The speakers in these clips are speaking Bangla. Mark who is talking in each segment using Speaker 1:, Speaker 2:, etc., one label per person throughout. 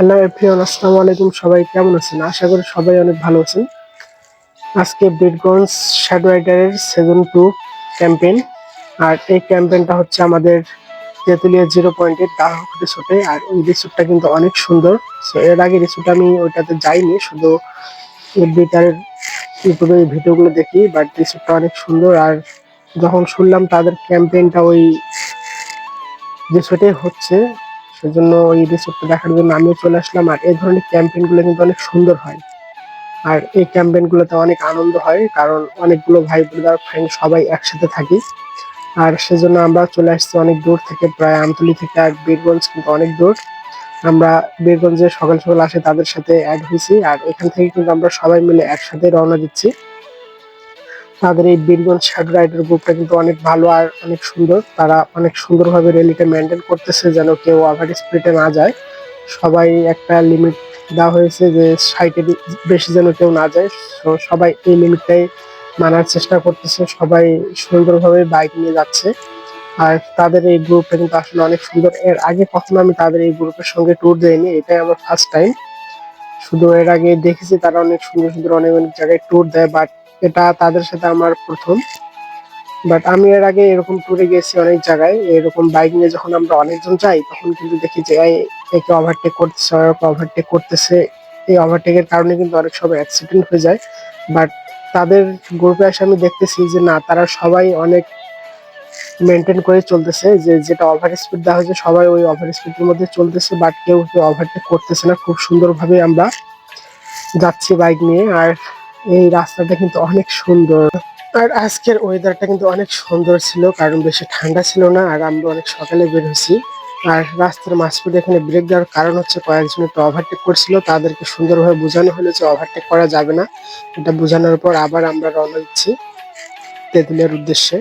Speaker 1: হ্যালো এভরিওয়ান, আসসালামু আলাইকুম। সবাই কেমন আছেন? আশা করি সবাই অনেক ভালো আছেন। আজকে বিটগঞ্জ শ্যাডো রাইডারের সেজন টু ক্যাম্পেইন আর এই ক্যাম্পেইনটা হচ্ছে আমাদের তেঁতুলিয়া জিরো পয়েন্টের দাহক রিসোর্টে আর ওই রিসোর্টটা কিন্তু অনেক সুন্দর। সো এর আগে রিসোর্ট আমি ওইটাতে যাইনি। শুধু এফবিটার ইউটিউবে ভিডিওগুলো দেখি বাট রিসোর্টটা অনেক সুন্দর। আর যখন শুনলাম তাদের ক্যাম্পেইনটা ওই রিসোর্টে হচ্ছে সেজন্য ওই রিসোর্টটা দেখার জন্য আমিও চলে আসলাম। আর এই ধরনের ক্যাম্পেইনগুলো কিন্তু অনেক সুন্দর হয়। আর এই ক্যাম্পেইন গুলোতে অনেক আনন্দ হয়, কারণ অনেকগুলো ভাই ব্রাদার ফ্রেন্ড সবাই একসাথে থাকি। আর সেজন্য আমরা চলে আসছি অনেক দূর থেকে, প্রায় আমতলি থেকে আর বীরগঞ্জ কিন্তু অনেক দূর। আমরা বীরগঞ্জে সকাল সকাল আসে তাদের সাথে অ্যাড হয়েছি। আর এখান থেকে কিন্তু আমরা সবাই মিলে একসাথে রওনা দিচ্ছি। তাদের এই বীরগঞ্জ শ্যাডো রাইডার গ্রুপটা কিন্তু অনেক ভালো আর অনেক সুন্দর। তারা অনেক সুন্দরভাবে র্যালিটা মেনটেন করতেছে যেন কেউ ওভার স্পিডে না যায়। সবাই একটা লিমিট দেওয়া হয়েছে যে ষাটের বেশি যেন কেউ না যায়। সবাই এই লিমিটটাই মানার চেষ্টা করতেছে। সবাই সুন্দরভাবে বাইক নিয়ে যাচ্ছে। আর তাদের এই গ্রুপটা কিন্তু আসলে অনেক সুন্দর। এর আগে কখনো আমি তাদের এই গ্রুপের সঙ্গে ট্যুর দেয়নি এটাই আমার ফার্স্ট টাইম শুধু এর আগে দেখেছি তারা অনেক সুন্দর সুন্দর অনেক অনেক জায়গায় ট্যুর দেয় বাট এটা তাদের সাথে আমার প্রথম। বাট আমি এর আগে এরকম ট্যুরে গেছি অনেক জায়গায়। এরকম বাইক নিয়ে যখন আমরা অনেকজন যাই, তখন কিন্তু দেখি যে একে ওভারটেক করতেছে ওকে ওভারটেক করতেছে। এই ওভারটেকের কারণে কিন্তু অনেক সময় অ্যাক্সিডেন্ট হয়ে যায়। বাট তাদের গ্রুপে এসে আমি দেখতেছি যে, না, তারা সবাই অনেক মেনটেন করে চলতেছে। যে, যেটা ওভার স্পিড দেওয়া হয়েছে, সবাই ওই ওভার স্পিডের মধ্যে চলতেছে। বাট কেউ কেউ ওভারটেক করতেছে না। খুব সুন্দরভাবে আমরা যাচ্ছি বাইক নিয়ে। আর এই রাস্তাটা কিন্তু অনেক সুন্দর। আর আজকের ওয়েদারটা কিন্তু অনেক সুন্দর ছিল, কারণ বেশি ঠান্ডা ছিল না, আর আমরা অনেক সকালে বের হয়েছি। আর রাস্তার মাঝপথে এখানে ব্রেক দেওয়ার কারণ হচ্ছে কয়েকজন একটু ওভারটেক করছিল, তাদেরকে সুন্দরভাবে বোঝানো হলো যে ওভারটেক করা যাবে না। এটা বোঝানোর পর আবার আমরা রওনা দিচ্ছি তেঁতুলের উদ্দেশ্যে।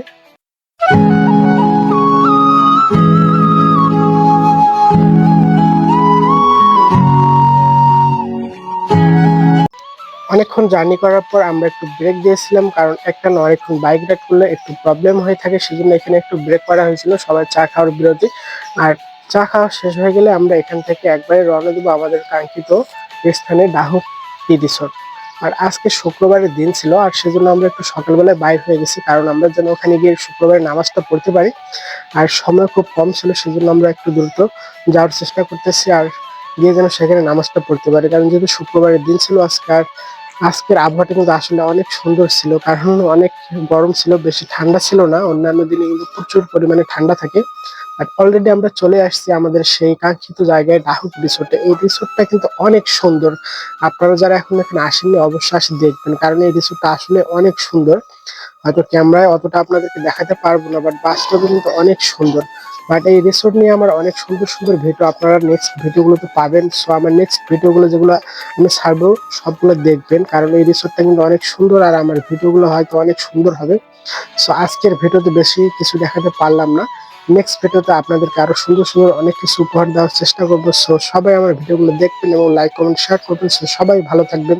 Speaker 1: অনেকক্ষণ জার্নি করার পর আমরা একটু ব্রেক দিয়েছিলাম, কারণ একটা না অনেকক্ষণ বাইক রাইড করলে একটু প্রবলেম হয়ে থাকে, সেজন্য এখানে একটু ব্রেক করা হয়েছিল, সবাই চা খাওয়ার বিরতি। আর চা খাওয়া শেষ হয়ে গেলে আমরা এখান থেকে একবারে রওনা দেবো আমাদের কাঙ্ক্ষিত স্থানে ডাহুক টি আর আজকে শুক্রবারের দিন ছিল, আর সেজন্য আমরা একটু সকালবেলায় বাইর হয়ে গেছি, কারণ আমরা যেন ওখানে গিয়ে শুক্রবারের নামাজটা পড়তে পারি। আর সময় খুব কম ছিল, সেজন্য আমরা একটু দ্রুত যাওয়ার চেষ্টা করতেছি, আর গিয়ে যেন সেখানে নামাজটা পড়তে পারি। কারণ যেহেতু শুক্রবারের দিন ছিল আজকে, আর আজকের আবহাওয়াটা কিন্তু আসলে অনেক সুন্দর ছিল, কারণ অনেক গরম ছিল, বেশি ঠান্ডা ছিল না, অন্যান্য দিনে কিন্তু প্রচুর পরিমাণে ঠান্ডা থাকে। বাট অলরেডি আমরা চলে আসছি আমাদের সেই কাঙ্ক্ষিত জায়গায় ডাহুক রিসোর্টে এই রিসোর্টটা কিন্তু অনেক সুন্দর। আপনারা যারা এখন এখানে আসেননি, অবশ্যই আসে দেখবেন, কারণ এই রিসোর্টটা আসলে অনেক সুন্দর। হয়তো ক্যামেরায় অতটা আপনাদেরকে দেখাতে পারব না বাট বাস্তবে কিন্তু অনেক সুন্দর। বাট এই রিসোর্ট নিয়ে আমার অনেক সুন্দর সুন্দর ভিডিও আপনারা নেক্সট ভিডিওগুলোতে পাবেন। সো আমার নেক্সট ভিডিওগুলো যেগুলো আমি ছাড়বো, সবগুলো দেখবেন। কারণ এই রিসোর্টটা কিন্তু অনেক সুন্দর আর আমার ভিডিওগুলো হয়তো অনেক সুন্দর হবে। সো আজকের ভিডিওতে বেশি কিছু দেখাতে পারলাম না। নেক্সট ভিডিওতে আপনাদেরকে আরও সুন্দর সুন্দর অনেক কিছু উপহার দেওয়ার চেষ্টা করব। সো সবাই আমার ভিডিওগুলো দেখবেন এবং লাইক কমেন্ট শেয়ার করবেন। সো সবাই ভালো থাকবেন।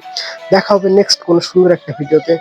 Speaker 1: দেখা হবে নেক্সট কোনো সুন্দর একটা ভিডিওতে